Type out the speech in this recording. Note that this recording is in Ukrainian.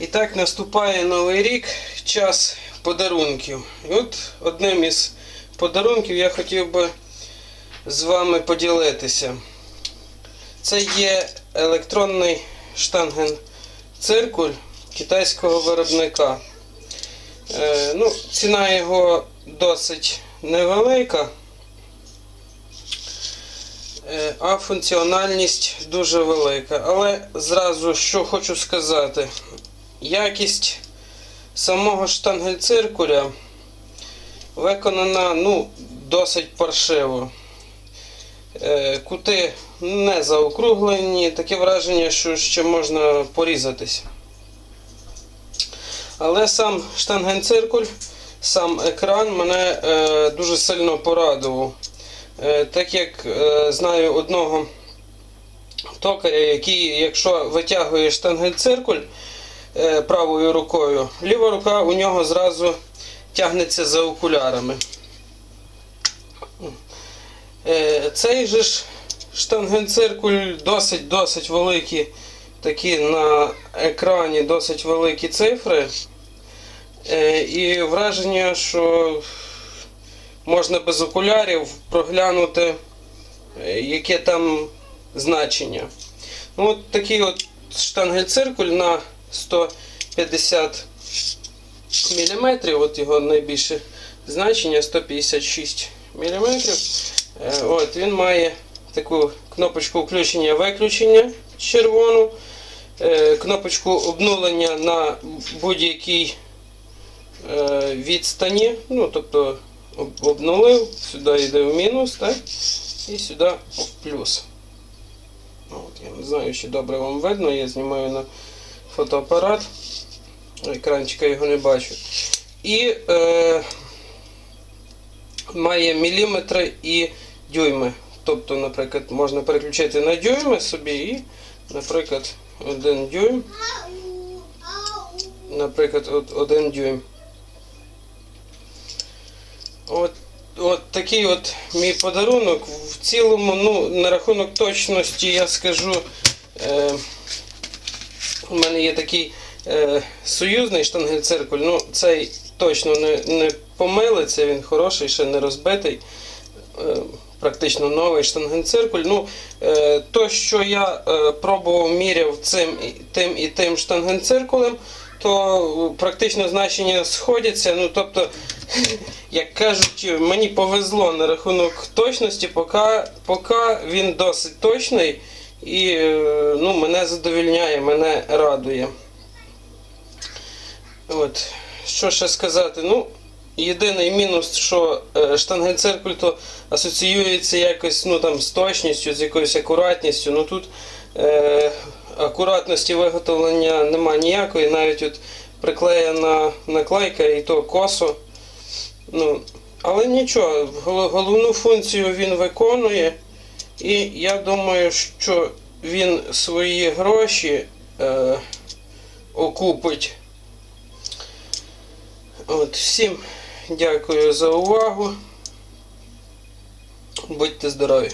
І так наступає новий рік, час подарунків. І от одним із подарунків я хотів би з вами поділитися. Це є електронний штанген-циркуль китайського виробника. Е, ну, ціна його досить невелика, е, а функціональність дуже велика. Але зразу що хочу сказати, якість самого штангель-циркуля виконана ну, досить паршиво. Е, Кути не заокруглені, таке враження, що ще можна порізатись. Але сам штангенциркуль, сам екран мене е, дуже сильно порадував. Е, так як е, знаю одного токаря, який, якщо витягує штангенциркуль правою рукою, ліва рука у нього зразу тягнеться за окулярами. Е, цей же ж штангенциркуль досить-досить великий, такі на екрані досить великі цифри. Е, і враження, що можна без окулярів проглянути, е, яке там значення. Ну, от такий от штангель-циркуль на 150 мм, от його найбільше значення 156 мм. От, він має таку кнопочку включення-виключення червону, е, кнопочку обнулення на будь-якій е, відстані. Ну, тобто обнулив, сюди йде в мінус, так? І сюди в плюс. Ну, От, я не знаю, чи добре вам видно, я знімаю на фотоапарат. Екранчика його не бачу. І е, має міліметри і дюйми. Тобто, наприклад, можна переключити на дюйми собі і, наприклад, один дюйм. Наприклад, от один дюйм. От, от такий от мій подарунок. В цілому, ну, на рахунок точності я скажу. Е, у мене є такий е, союзний штангель-циркуль. Ну, цей точно не, не помилиться, він хороший, ще не розбитий. Е, практично новий штангенциркуль. Ну, е, то, що я е, пробував міряв цим, тим і тим штангенциркулем, то е, практично значення сходяться. Ну, тобто, як кажуть, мені повезло на рахунок точності, поки, поки він досить точний і е, ну, мене задовільняє, мене радує. От. Що ще сказати? Ну, єдиний мінус, що е, штангенциркуль то асоціюється якось ну, там, з точністю, з якоюсь акуратністю. Ну тут е, акуратності виготовлення нема ніякої, навіть от приклеєна наклейка і то косо. Ну, але нічого, головну функцію він виконує. І я думаю, що він свої гроші е, окупить. От, всім дякую за увагу. Будьте здорові!